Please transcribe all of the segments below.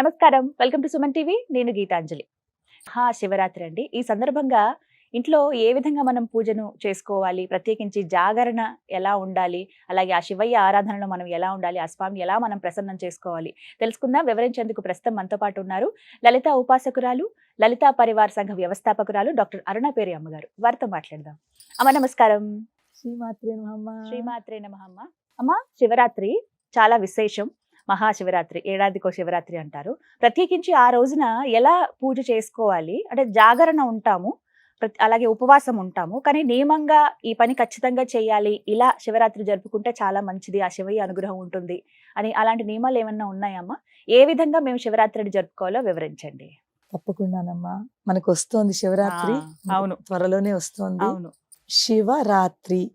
నమస్కారం. Welcome to Suman TV. నేను గీతాంజలి. మహా శివరాత్రి అండి. ఈ సందర్భంగా ఇంట్లో ఏ విధంగా మనం పూజను చేసుకోవాలి? ప్రత్యేకించి జాగరణ ఎలా ఉండాలి? అలాగే ఆ శివయ్య ఆరాధనలో మనం ఎలా ఉండాలి? ఆ స్వామిని ఎలా మనం ప్రసన్నం చేసుకోవాలి? తెలుసుకుందాం. వివరించేందుకు ప్రస్తుతం మనతో పాటు ఉన్నారు లలిత ఉపాసకురాలు లలిత పరివార సంఘ వ్యవస్థాపకురాలు డాక్టర్ అరుణ పేరి అమ్మగారు వారితో మాట్లాడదాం. అమ్మ నమస్కారం. శ్రీమాత్రే నమః శ్రీమాత్రే నమః అమ్మ. అమ్మ శివరాత్రి చాలా విశేషం. మహాశివరాత్రి ఏడాదికో శివరాత్రి అంటారు. ప్రత్యేకించి ఆ రోజున ఎలా పూజ చేసుకోవాలి? అంటే జాగరణ ఉంటాము అలాగే ఉపవాసం ఉంటాము కానీ నియమంగా ఈ పని ఖచ్చితంగా చేయాలి ఇలా శివరాత్రి జరుపుకుంటే చాలా మంచిది ఆ శివయ్య అనుగ్రహం ఉంటుంది అని అలాంటి నియమాలు ఏమన్నా ఉన్నాయమ్మా? ఏ విధంగా మేము శివరాత్రిని జరుపుకోవాలో వివరించండి. తప్పకుండానమ్మా. మనకు వస్తోంది శివరాత్రి అవును. త్వరలోనే వస్తోంది. అవును. శివరాత్రి.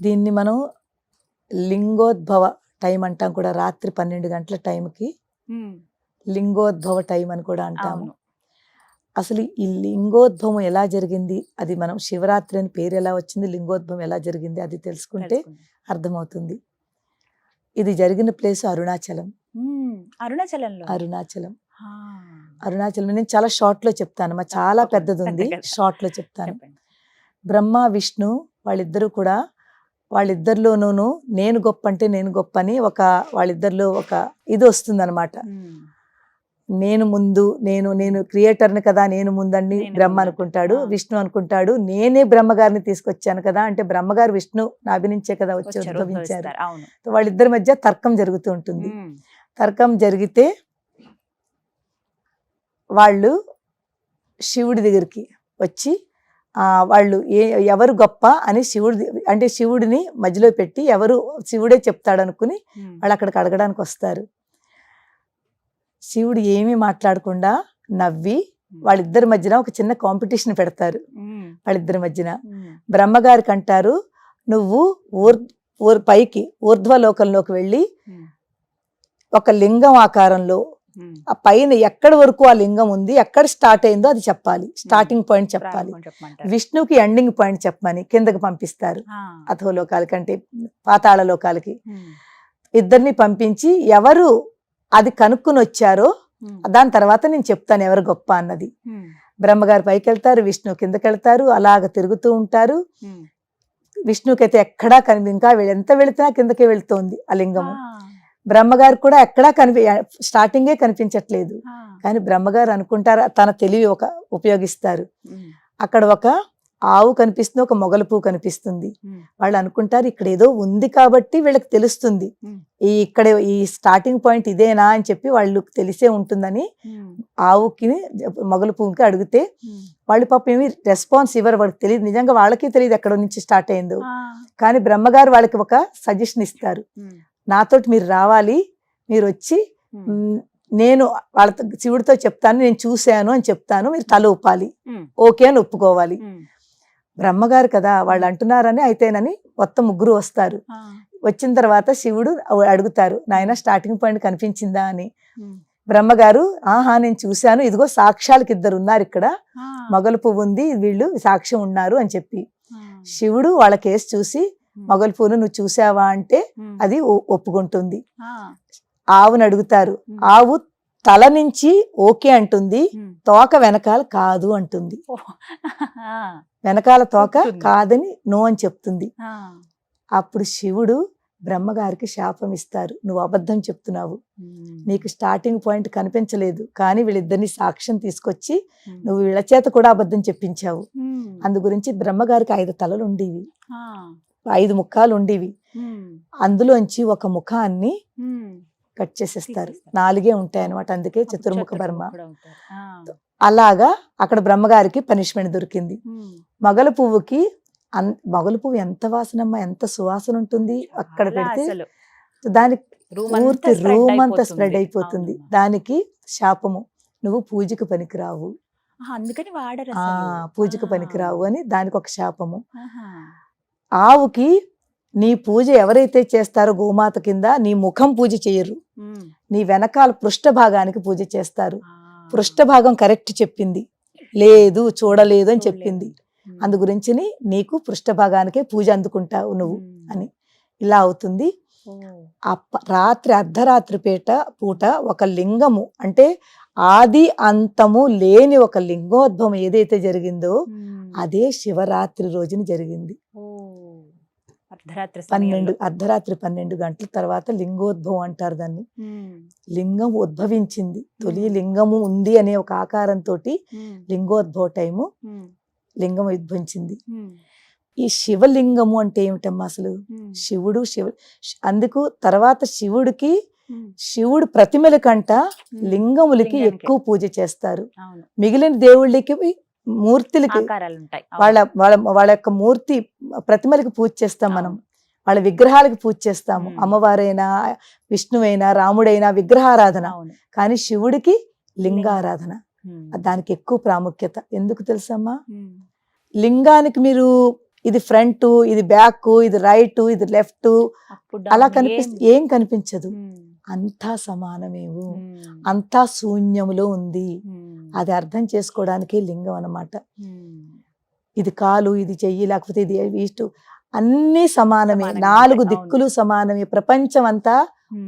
దీన్ని మనం లింగోద్భవ టైం అంటాం కూడా రాత్రి పన్నెండు గంటల టైంకి లింగోద్భవ టైం అని కూడా అంటాము. అసలు ఈ లింగోద్భవం ఎలా జరిగింది? అది మనం శివరాత్రి అని పేరు ఎలా వచ్చింది? లింగోద్భవం ఎలా జరిగింది? అది తెలుసుకుంటే. అర్థమవుతుంది. ఇది జరిగిన ప్లేస్ అరుణాచలం. అరుణాచలంలో. అరుణాచలం. అరుణాచలం నేను చాలా షార్ట్లో చెప్తాను మా చాలా. పెద్దది ఉంది. పెద్దగా. షార్ట్లో చెప్తాను. బ్రహ్మ విష్ణు వాళ్ళిద్దరూ కూడా వాళ్ళిద్దరిలోనూ నేను గొప్ప అంటే నేను గొప్ప అని ఒక వాళ్ళిద్దరిలో ఒక ఇది వస్తుంది అనమాట ఉమ్. నేను ముందు నేను నేను క్రియేటర్ని కదా నేను నేను బ్రహ్మ. అనుకుంటాడు. విష్ణు అనుకుంటాడు నేనే బ్రహ్మగారిని తీసుకొచ్చాను కదా అంటే బ్రహ్మగారు విష్ణు నాభినించే కదా వచ్చి ఉద్భవించారు వాళ్ళిద్దరి మధ్య తర్కం జరుగుతూ ఉంటుంది తర్కం జరిగితే వాళ్ళు శివుడి దగ్గరికి వచ్చి వాళ్ళు ఏ ఎవరు గొప్ప అని శివుడి అంటే శివుడిని మధ్యలో పెట్టి ఎవరు శివుడే చెప్తాడు అనుకుని ఉమ్. వాళ్ళు అక్కడికి అడగడానికి వస్తారు. శివుడు ఏమీ మాట్లాడకుండా నవ్వి వాళ్ళిద్దరి మధ్యన ఒక చిన్న కాంపిటీషన్ పెడతారు. వాళ్ళిద్దరి మధ్యన. బ్రహ్మగారికి అంటారు నువ్వు ఊర్ ఊర్ పైకి ఊర్ధ్వలోకంలోకి వెళ్ళి ఒక లింగం ఆకారంలో. ఆ పైన ఎక్కడి వరకు ఆ లింగం ఉంది ఎక్కడ స్టార్ట్ అయిందో అది చెప్పాలి. స్టార్టింగ్ పాయింట్ చెప్పాలి. విష్ణుకి ఎండింగ్ పాయింట్ చెప్పమని కిందకి పంపిస్తారు. అధోలోకాలకి అంటే పాతాళ లోకాలకి ఇద్దరిని పంపించి ఎవరు అది కనుక్కుని వచ్చారో దాని తర్వాత నేను చెప్తాను ఎవరు గొప్ప అన్నది. బ్రహ్మగారు పైకి వెళ్తారు విష్ణు కిందకి వెళ్తారు అలాగ తిరుగుతూ ఉంటారు. విష్ణుకైతే ఎక్కడా కనిపి ఇంకా ఎంత వెళితే కిందకే వెళ్తోంది ఆ లింగము. బ్రహ్మగారు కూడా ఎక్కడా కనిపి స్టార్టింగే కనిపించట్లేదు. కానీ బ్రహ్మగారు అనుకుంటారు తన తెలివి ఒక ఉపయోగిస్తారు. అక్కడ ఒక ఆవు కనిపిస్తుంది ఒక మొగల పువ్వు కనిపిస్తుంది. వాళ్ళు అనుకుంటారు ఇక్కడ ఏదో ఉంది కాబట్టి వీళ్ళకి తెలుస్తుంది. ఈ ఇక్కడ ఈ స్టార్టింగ్ పాయింట్ ఇదేనా అని చెప్పి వాళ్ళు తెలిసే ఉంటుందని ఆవుకి మొగల పువ్వుకి అడిగితే. వాళ్ళు పాపం ఏమి రెస్పాన్స్ ఇవ్వరు. వాళ్ళకి తెలియదు. నిజంగా వాళ్ళకి తెలియదు ఎక్కడ నుంచి స్టార్ట్ అయిందో. కానీ బ్రహ్మగారు వాళ్ళకి ఒక సజెషన్ ఇస్తారు. నాతోటి మీరు రావాలి మీరు వచ్చి నేను వాళ్ళతో శివుడితో చెప్తాను నేను చూశాను అని చెప్తాను మీరు తల ఊపాలి. ఓకే అని ఒప్పుకోవాలి. బ్రహ్మగారు కదా వాళ్ళు అంటున్నారని అయితేనని మొత్తం ముగ్గురు వస్తారు. వచ్చిన తర్వాత శివుడు అడుగుతారు నాయన స్టార్టింగ్ పాయింట్ కనిపించిందా అని. బ్రహ్మగారు ఆహా నేను చూశాను ఇదిగో సాక్ష్యాలకి ఇద్దరు ఉన్నారు ఇక్కడ మొగలు పువ్వు ఉంది వీళ్ళు సాక్ష్యం ఉన్నారు అని చెప్పి శివుడు వాళ్ళ కేసు చూసి మొగలు పువ్వును నువ్వు చూసావా అంటే అది ఒప్పుకుంటుంది. ఆవుని అడుగుతారు. ఆవు తల నుంచి ఓకే అంటుంది. తోక వెనకాల కాదు అంటుంది. వెనకాల తోక. కాదని నో అని చెప్తుంది. అప్పుడు శివుడు బ్రహ్మగారికి శాపం ఇస్తారు. నువ్వు అబద్ధం చెప్తున్నావు. నీకు స్టార్టింగ్ పాయింట్ కనిపించలేదు. కానీ వీళ్ళిద్దరిని సాక్ష్యం తీసుకొచ్చి నువ్వు వీళ్ళ చేత కూడా అబద్ధం చెప్పించావు. అందు గురించి బ్రహ్మగారికి ఐదు తలలు ఉండేవి. ఐదు ముఖాలు ఉండేవి అందులోంచి ఒక ముఖాన్ని. కట్ చేసేస్తారు. నాలుగే ఉంటాయి అనమాట అందుకే చతుర్ముఖ బర్మ అలాగా అక్కడ బ్రహ్మగారికి పనిష్మెంట్ దొరికింది. మొగల పువ్వుకి అన్- మొగల పువ్వు ఎంత వాసనమ్మా ఎంత సువాసన ఉంటుంది. అక్కడ పెడితే దానికి పూర్తి రూమ్ అంతా. స్ప్రెడ్ అయిపోతుంది. దానికి శాపము. నువ్వు పూజకు పనికిరావు. అందుకని వాడరు. పూజకు పనికిరావు అని దానికి ఒక శాపము. ఆవుకి నీ పూజ ఎవరైతే చేస్తారో గోమాత కింద నీ ముఖం పూజ చేయరు. నీ వెనకాల పృష్ఠ భాగానికి పూజ చేస్తారు. పృష్ఠ భాగం కరెక్ట్ చెప్పింది. లేదు చూడలేదు అని. చెప్పింది. అందు గురించి నీకు పృష్ఠ భాగానికే పూజ అందుకుంటావు నువ్వు అని. ఇలా అవుతుంది. రాత్రి అర్ధరాత్రి పేట పూట ఒక లింగము అంటే ఆది అంతము లేని ఒక లింగోద్భవం ఏదైతే జరిగిందో అదే శివరాత్రి రోజున జరిగింది. అర్ధరాత్రి పన్నెండు అర్ధరాత్రి పన్నెండు గంటల తర్వాత లింగోద్భవం అంటారు దాన్ని. లింగం ఉద్భవించింది. తొలి. లింగము ఉంది అనే ఒక ఆకారంతో లింగోద్భవ టైము లింగం ఉద్భవించింది. ఈ శివలింగము అంటే ఏమిటమ్మా అసలు? శివుడు శివ అందుకు తర్వాత శివుడికి శివుడు ప్రతిమల కంట లింగములకి. ఎక్కువ పూజ చేస్తారు. మిగిలిన దేవుళ్ళకి మూర్తులకి. వాళ్ళ వాళ్ళ వాళ్ళ యొక్క మూర్తి ప్రతిమలకి పూజ చేస్తాం మనం. వాళ్ళ విగ్రహాలకు పూజ చేస్తాము మ్మ్. అమ్మవారైనా విష్ణువైనా రాముడైనా విగ్రహారాధన కానీ శివుడికి లింగారాధన. దానికి ఎక్కువ ప్రాముఖ్యత ఎందుకు తెలుసమ్మా. లింగానికి మీరు ఇది ఫ్రంట్ ఇది బ్యాక్ ఇది రైట్ ఇది లెఫ్ట్ అలా డౌన్ కనిపిస్తుంది ఏం- కనిపించదు. అంతా సమానమేవు. అంతా శూన్యములో ఉంది. అది అర్థం చేసుకోవడానికి లింగం అన్నమాట. ఉమ్. ఇది కాలు ఇది చెయ్యి లేకపోతే ఇది ఈస్ట్ అన్ని సమానమే. నాలుగు. దిక్కులు సమానమే. ప్రపంచం అంతా.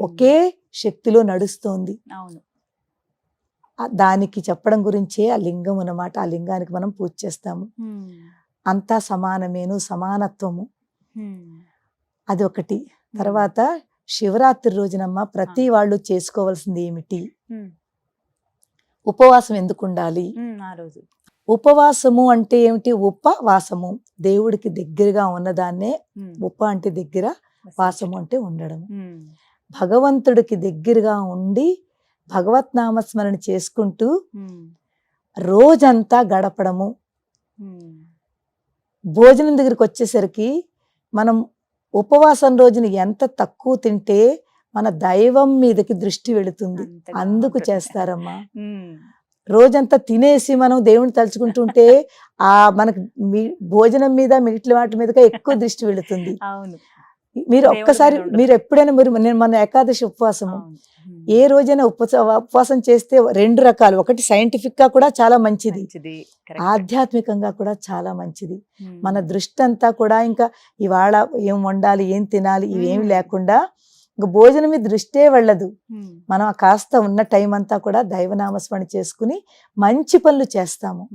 ఒకే శక్తిలో నడుస్తోంది. దానికి చెప్పడం గురించే ఆ లింగం అన్నమాట. ఆ లింగానికి మనం పూజ చేస్తాము. అంతా సమానమేను సమానత్వము. అది ఒకటి. తర్వాత శివరాత్రి రోజునమ్మ ప్రతి వాళ్ళు చేసుకోవాల్సింది ఏమిటి. ఉపవాసం ఎందుకు ఉండాలి. ఆ రోజు ఉపవాసము అంటే ఏమిటి ఉపవాసము దేవుడికి దగ్గరగా ఉన్నదాన్నే. ఉప అంటే దగ్గర వాసము అంటే ఉండడం. భగవంతుడికి దగ్గరగా ఉండి భగవత్ నామస్మరణ చేసుకుంటూ. రోజంతా గడపడము. భోజనం దగ్గరికి వచ్చేసరికి మనం ఉపవాసం రోజున ఎంత తక్కువ తింటే మన దైవం మీదకి దృష్టి వెళుతుంది అందుకు. చేస్తారమ్మా. రోజంతా తినేసి మనం దేవుని తలుచుకుంటుంటే ఆ మనకి భోజనం మీద మిగిలిన వాటి మీదగా ఎక్కువ దృష్టి వెళుతుంది మీరు ఒక్కసారి మీద. మీరు ఎప్పుడైనా మీరు నేను మన ఏకాదశి ఉపవాసము. ఏ రోజైనా ఉపవాస ఉపవాసం చేస్తే రెండు రకాలు ఒకటి సైంటిఫిక్గా కూడా చాలా మంచిది. ఆధ్యాత్మికంగా కూడా చాలా మంచిది. మన దృష్టి అంతా కూడా ఇంకా ఇవాళ ఏం వండాలి ఏం తినాలి ఇవేమి. లేకుండా ఇంకా భోజనం మీద దృష్టే వెళ్ళదు. మనం ఆ కాస్త ఉన్న టైం అంతా కూడా దైవనామస్మరణ చేసుకుని మంచి పనులు చేస్తాము.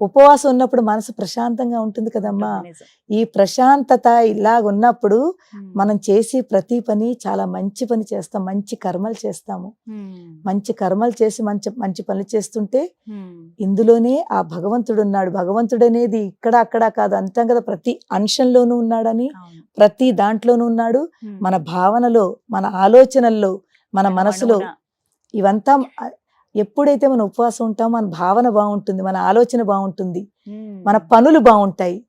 ఉపవాసం ఉన్నప్పుడు మనసు ప్రశాంతంగా ఉంటుంది కదమ్మా. ఈ ప్రశాంతత ఇలాగ ఉన్నప్పుడు ఉమ్. మనం చేసి ప్రతి పని చాలా మంచి పని చేస్తాం మంచి కర్మలు చేస్తాము. మంచి కర్మలు చేసి మంచి మంచి పనులు చేస్తుంటే. ఇందులోనే ఆ భగవంతుడు ఉన్నాడు భగవంతుడు అనేది ఇక్కడ అక్కడ కాదు అంతం కదా ప్రతి అంశంలోనూ ఉన్నాడని. ప్రతి దాంట్లోనూ ఉన్నాడు. మన భావనలో మన ఆలోచనల్లో మన మన మనసులో. ఇవంతా ఎప్పుడైతే మన ఉపవాసం ఉంటామో మన భావన బాగుంటుంది మన ఆలోచన బాగుంటుంది. మన పనులు బాగుంటాయి.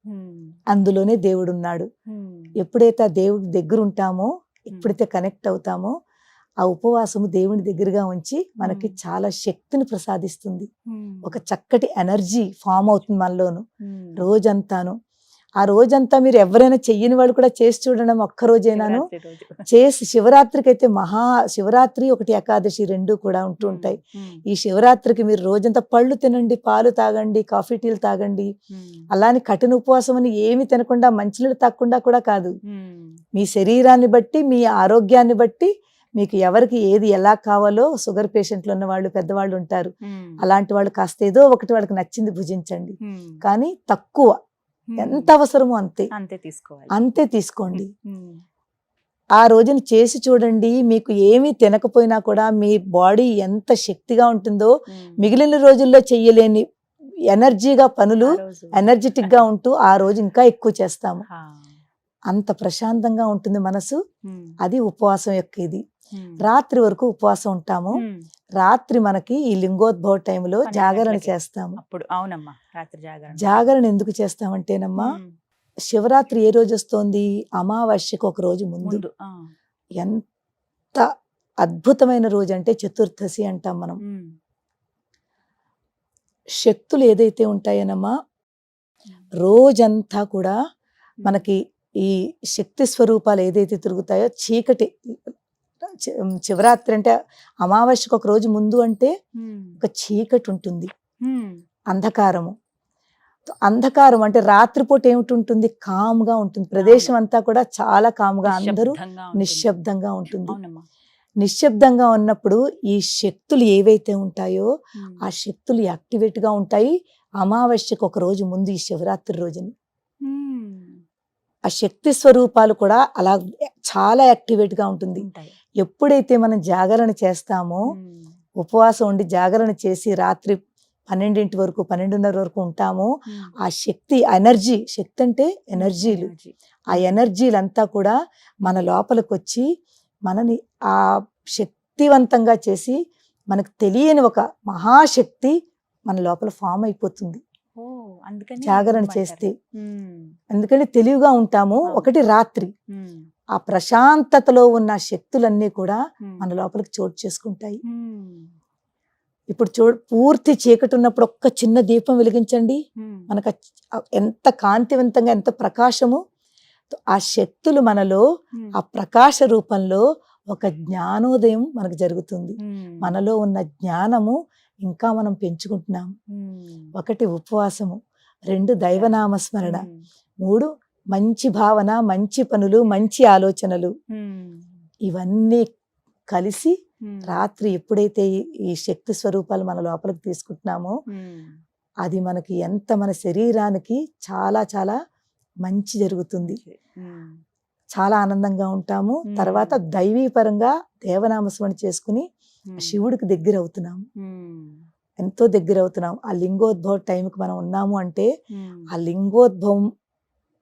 అందులోనే దేవుడు ఉన్నాడు. ఎప్పుడైతే ఆ దేవుడి దగ్గర ఉంటామో ఎప్పుడైతే కనెక్ట్ అవుతామో ఆ ఉపవాసము దేవుని దగ్గరగా ఉంచి మనకి. చాలా శక్తిని ప్రసాదిస్తుంది. ఒక చక్కటి ఎనర్జీ ఫామ్ అవుతుంది మనలోను. రోజంతాను ఆ రోజంతా మీరు ఎవరైనా చెయ్యని వాళ్ళు కూడా చేసి చూడడం ఒక్క రోజైనాను. చేసి శివరాత్రికి అయితే మహా శివరాత్రి ఒకటి ఏకాదశి రెండు కూడా ఉంటూ ఉంటాయి. ఈ శివరాత్రికి మీరు రోజంతా పళ్ళు తినండి పాలు తాగండి కాఫీ టీలు తాగండి. అలాని కఠిన ఉపవాసం అని ఏమి తినకుండా మంచినీళ్ళు తాగకుండా కూడా కాదు. మీ శరీరాన్ని బట్టి మీ ఆరోగ్యాన్ని బట్టి మీకు ఎవరికి ఏది ఎలా కావాలో షుగర్ పేషెంట్లు ఉన్న వాళ్ళు పెద్దవాళ్ళు ఉంటారు. అలాంటి వాళ్ళు కాస్త ఏదో ఒకటి వాళ్ళకి నచ్చింది భుజించండి. కానీ తక్కువ. ఎంత అవసరమో అంతే అంతే తీసుకోవాలి అంతే తీసుకోండి. ఆ రోజున చేసి చూడండి మీకు ఏమీ తినకపోయినా కూడా మీ బాడీ ఎంత శక్తిగా ఉంటుందో. మిగిలిన రోజుల్లో చెయ్యలేని ఎనర్జీగా పనులు ఆ రోజు. ఎనర్జెటిక్గా ఉంటూ ఆ రోజు ఇంకా ఎక్కువ చేస్తాము. అంత ప్రశాంతంగా ఉంటుంది మనసు. అది ఉపవాసం యొక్క ఇది. రాత్రి వరకు ఉపవాసం ఉంటాము. రాత్రి మనకి ఈ లింగోద్భవ టైంలో జాగరణ. చేస్తాము అప్పుడు అవునమ్మా రాత్రి జాగరణ జాగరణ ఎందుకు చేస్తామంటేనమ్మా. శివరాత్రి ఏ రోజు వస్తోంది అమావాస్యకు ఒక రోజు ముందు. ఎంత అద్భుతమైన రోజు అంటే చతుర్దశి అంటాం మనం. శక్తులు ఏదైతే ఉంటాయనమ్మా రోజంతా కూడా మనకి ఈ శక్తి స్వరూపాలు ఏదైతే తిరుగుతాయో చీకటి శివరాత్రి అంటే అమావాస్యకు ఒక రోజు ముందు అంటే. ఒక చీకటి ఉంటుంది. అంధకారము అంధకారం అంటే రాత్రిపూట ఏమిటి ఉంటుంది కామ్గా ఉంటుంది ప్రదేశం అంతా కూడా చాలా కామ్గా అందరూ నిశ్శబ్దంగా ఉంటుంది. నిశ్శబ్దంగా ఉన్నప్పుడు ఈ శక్తులు ఏవైతే ఉంటాయో. ఆ శక్తులు యాక్టివేట్గా ఉంటాయి అమావాస్యకు ఒక రోజు ముందు ఈ శివరాత్రి రోజుని. ఆ శక్తి స్వరూపాలు కూడా అలా చాలా యాక్టివేట్గా ఉంటుంది. ఎప్పుడైతే మనం జాగరణ చేస్తామో. ఉపవాసం ఉండి జాగరణ చేసి రాత్రి పన్నెండింటి వరకు పన్నెండున్నర వరకు ఉంటామో. ఆ శక్తి ఎనర్జీ శక్తి అంటే ఎనర్జీలు ఎనర్జీ. ఆ ఎనర్జీలంతా కూడా మన లోపలికి వచ్చి మనని ఆ శక్తివంతంగా చేసి మనకు తెలియని ఒక మహాశక్తి మన లోపల ఫామ్ అయిపోతుంది జాగరణ. చేస్తే. ఎందుకంటే తెలివిగా ఉంటాము. ఒకటి రాత్రి. ఆ ప్రశాంతతలో ఉన్న శక్తులన్నీ కూడా. మన లోపలికి చోటు చేసుకుంటాయి. ఇప్పుడు చూ పూర్తి చీకటి ఉన్నప్పుడు ఒక్క చిన్న దీపం వెలిగించండి. మనకు ఎంత కాంతివంతంగా ఎంత ప్రకాశము ఆ శక్తులు మనలో. ఆ ప్రకాశ రూపంలో ఒక జ్ఞానోదయం మనకు జరుగుతుంది. మనలో ఉన్న జ్ఞానము ఇంకా మనం పెంచుకుంటున్నాం ఉమ్. ఒకటి ఉపవాసము రెండు దైవనామస్మరణ ఉమ్. మూడు మంచి భావన మంచి పనులు మంచి ఆలోచనలు ఉమ్. ఇవన్నీ కలిసి ఉమ్. రాత్రి ఎప్పుడైతే ఈ- శక్తి స్వరూపాలు మన లోపలికి తీసుకుంటున్నామో. అది మనకి ఎంత మన శరీరానికి చాలా చాలా మంచి జరుగుతుంది. చాలా ఆనందంగా ఉంటాము. తర్వాత దైవీపరంగా దేవనామస్మరణ చేసుకుని. శివుడికి దగ్గర అవుతున్నాము. ఎంతో దగ్గర అవుతున్నాం ఆ లింగోద్భవ టైంకి మనం ఉన్నాము అంటే. ఆ లింగోద్భవం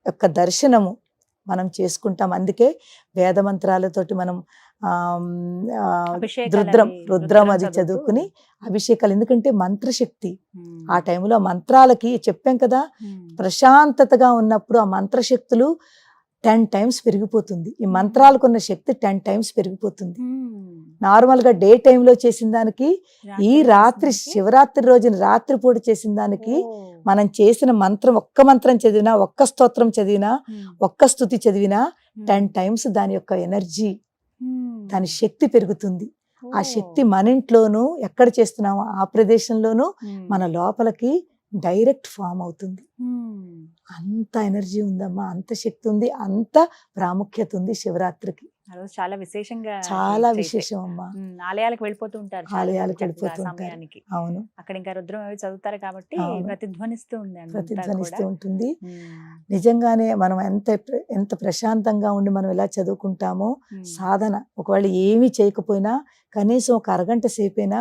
యొక్క దర్శనము మనం చేసుకుంటాం అందుకే వేద మంత్రాలతోటి మనం రుద్రం రుద్రం అది చదువుకుని అభిషేకాలు ఎందుకంటే మంత్రశక్తి. ఆ టైంలో మంత్రాలకి చెప్పాం కదా. ప్రశాంతతగా ఉన్నప్పుడు ఆ మంత్రశక్తులు టెన్ టైమ్స్ పెరిగిపోతుంది ఈ మంత్రాలకు ఉన్న శక్తి టెన్ టైమ్స్ పెరిగిపోతుంది ఉమ్. నార్మల్గా డే టైంలో చేసిన దానికి ఈ రాత్రి? శివరాత్రి రోజున రాత్రిపూట చేసిన దానికి. మనం చేసిన మంత్రం ఒక్క మంత్రం చదివినా ఒక్క స్తోత్రం చదివినా ఉమ్. ఒక్క స్థుతి చదివినా ఉమ్. టెన్ టైమ్స్ దాని యొక్క ఎనర్జీ. దాని శక్తి పెరుగుతుంది ఆ. శక్తి మన ఇంట్లోనూ ఎక్కడ చేస్తున్నామో ఆ ప్రదేశంలోనూ. మన లోపలికి డైరెక్ట్ ఫామ్ అవుతుంది. అంత ఎనర్జీ ఉందమ్మా అంత శక్తి ఉంది అంత ప్రాముఖ్యత ఉంది శివరాత్రికి చాలా విశేషంగా చాలా. విశేషం అమ్మా ఆలయాలకు వెళ్ళిపోతూ ఉంటారు ఆలయాలకు మంది చక్కగా వెళ్ళిపోతూ ఉంటారు. సమయానికి అవును అక్కడ ఇంకా రుద్రం అవి చదువుతారు కాబట్టి. ప్రతిధ్వనిస్తూ ఉంది ప్రతిధ్వనిస్తూ. ఉంటుంది. నిజంగానే మనం ఎంత ఎంత ప్రశాంతంగా ఉండి మనం ఎలా చదువుకుంటామో. సాధన ఒకవేళ ఏమీ చేయకపోయినా కనీసం ఒక అరగంట సేపైనా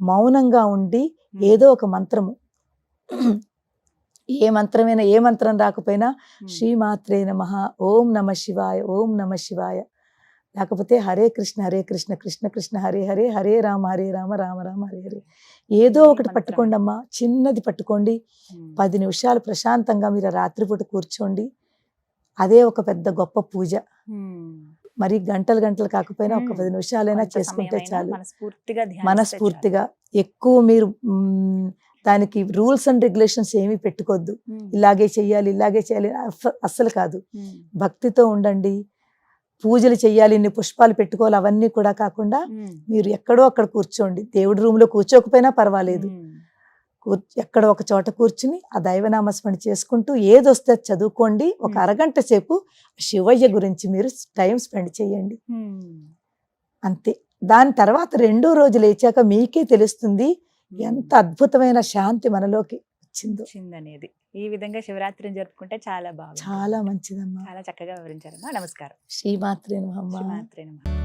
మౌనంగా ఉండి. ఏదో ఒక మంత్రము ఏ మంత్రమైనా ఏ మంత్రం రాకపోయినా ఉమ్. శ్రీమాత్రే నమ ఓం నమ శివాయ ఓం నమ శివాయ లేకపోతే హరే కృష్ణ హరే కృష్ణ కృష్ణ కృష్ణ హరే హరే హరే రామ హరే రామ రామ రామ హరే హరే ఏదో ఒకటి. పట్టుకోండి అమ్మా చిన్నది పట్టుకోండి. పది నిమిషాలు ప్రశాంతంగా మీరు రాత్రిపూట కూర్చోండి అదే ఒక పెద్ద గొప్ప పూజ. మరి గంటలు గంటలు కాకపోయినా ఒక. పది నిమిషాలైనా చేసుకుంటే చాలు మనస్ఫూర్తిగా ఎక్కువ మీరు దానికి రూల్స్ అండ్ రెగ్యులేషన్స్ ఏమీ పెట్టుకోవద్దు. ఇలాగే చెయ్యాలి ఇలాగే చేయాలి అస్స- అస్సలు కాదు. భక్తితో ఉండండి పూజలు చెయ్యాలి ఇన్ని పుష్పాలు పెట్టుకోవాలి అవన్నీ కూడా కాకుండా. మీరు ఎక్కడో అక్కడ కూర్చోండి దేవుడి రూమ్లో కూర్చోకపోయినా పర్వాలేదు ఎక్కడ ఒక చోట కూర్చుని ఆ దైవనామస్మరణ చేసుకుంటూ ఏది వస్తే అది చదువుకోండి ఒక. అరగంట సేపు శివయ్య గురించి మీరు టైం స్పెండ్ చేయండి. అంతే దాని తర్వాత రెండో రోజు లేచాక మీకే తెలుస్తుంది ఎంత అద్భుతమైన శాంతి మనలోకి వచ్చిందో. వచ్చిందనేది. ఈ విధంగా శివరాత్రిని జరుపుకుంటే చాలా బాగుంది చాలా మంచిదమ్మా. చాలా చక్కగా వివరించారమ్మా. నమస్కారం. శ్రీమాత్రే నమః శ్రీమాత్రే నమః.